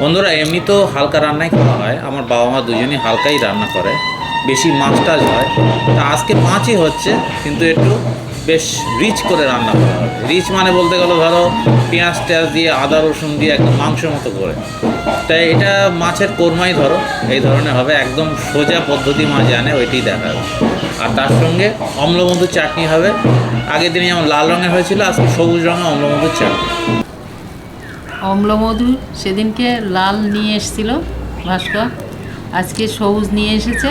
বন্ধুরা এমনি তো হালকা রান্নাই করা হয়। আমার বাবা মা দুজনই হালকাই রান্না করে। বেশি মাছ টাছ হয়। তা আজকে মাছই হচ্ছে, কিন্তু একটু বেশ রিচ করে রান্না করা হবে রিচ মানে বলতে গেলো ধরো, পেঁয়াজ টেয়াজ দিয়ে আদা, রসুন দিয়ে একদম মাংসের মতো করে। তাই এটা মাছের কোরমাই ধরো। এই ধরনের হবে। একদম সোজা পদ্ধতি মা জানে, ওইটাই দেখাবে আর তার সঙ্গে অম্লবন্ধুর চাটনি হবে। আগের দিনে যেমন লাল রঙের হয়েছিল, আজকে সবুজ রঙের অম্লবন্ধুর চাটনি। অম্লমধু সেদিনকে লাল নিয়ে এসেছিল ভাস্কর। আজকে সবুজ নিয়ে এসেছে।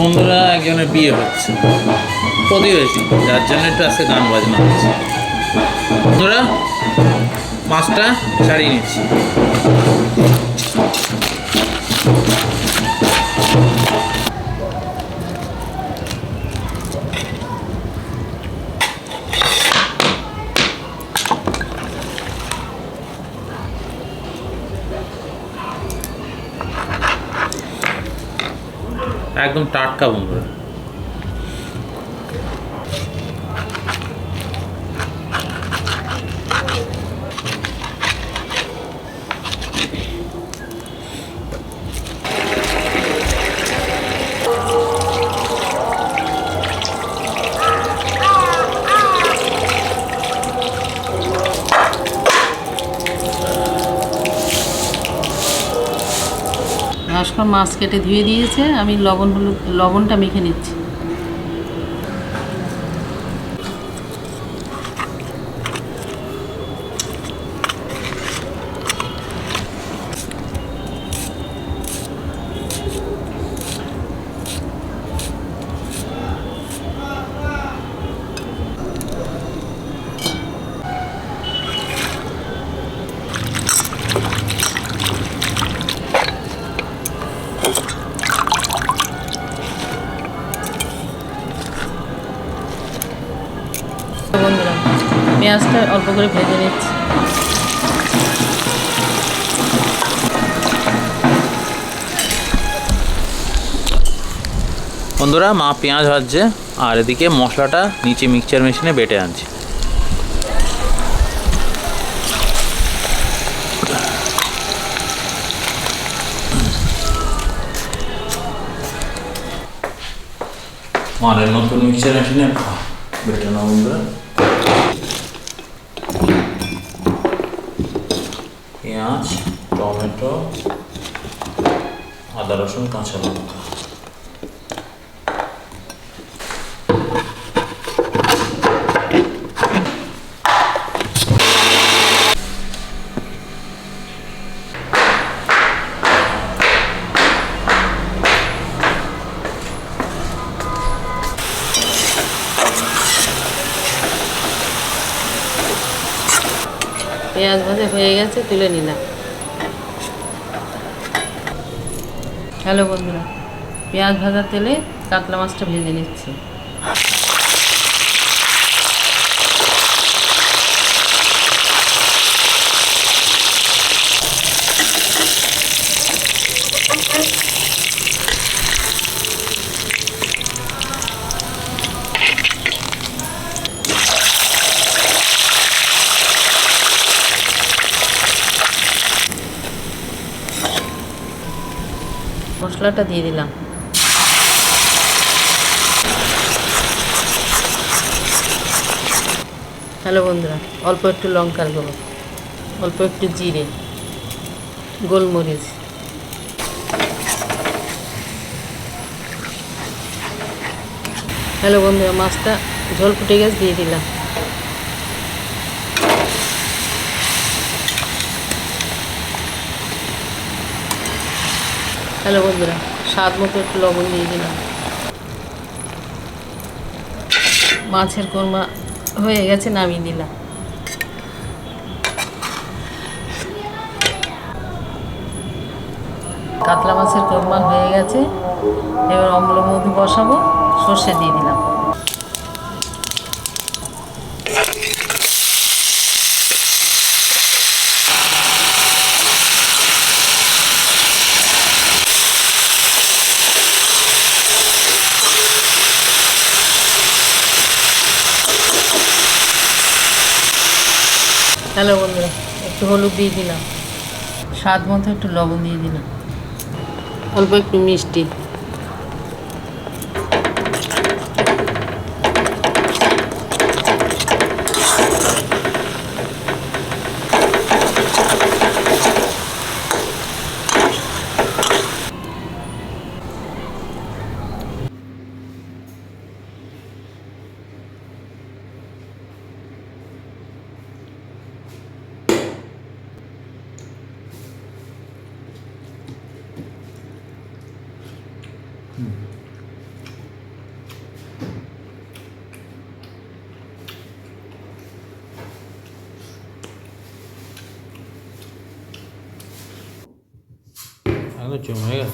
বন্ধুরা একজনের বিয়ে হচ্ছে। প্রতিবেশী যার জন্য একটু আজকে গান বাজনা হচ্ছে বন্ধুরা মাছটা ছাড়িয়ে নিচ্ছি। একদম টাটকা বন্ধুরা। ভাস্কর মাছ কেটে ধুয়ে দিয়েছে। আমি লবণ হলুদ লবণটা মেখে নিচ্ছি। পেঁয়াজটা অল্প করে ভেজে নিচ্ছি। বন্ধুরা, মা পেঁয়াজ ভাজছে, আর এদিকে মশলাটা নিচে মিক্সচার মেশিনে বেটে আনছি। মারের নতুন মিক্সচার মেশিনে বেটে নাও বন্ধুরা। পেঁয়াজ টমেটো আদা রসুন কাঁচা লঙ্কা। পেঁয়াজ ভাজা হয়ে গেছে, তুলে নিলাম। হ্যালো বন্ধুরা, পেঁয়াজ ভাজা তেলে কাতলা মাছটা ভেজে নিচ্ছি। মশলাটা দিয়ে দিলাম। হ্যালো বন্ধুরা, অল্প একটু লঙ্কার গুঁড়ো, অল্প একটু জিরে, গোলমরিচ। হ্যালো বন্ধুরা, মাছটা ঝোল ফুটে গেছে, দিয়ে দিলাম। হ্যালো বন্ধুরা, স্বাদ মতো একটু লবণ দিয়ে দিলাম। মাছের কোরমা হয়ে গেছে, নামিয়ে দিলাম কাতলা মাছের কোরমা হয়ে গেছে, এবার অম্ল মধু বসাবো, সর্ষে দিয়ে দিলাম। হ্যালো বন্ধুরা, একটু হলুদ দিয়ে দিলাম। স্বাদ মতো একটু লবণ দিয়ে দিলাম। অল্প একটু মিষ্টি। 那九没了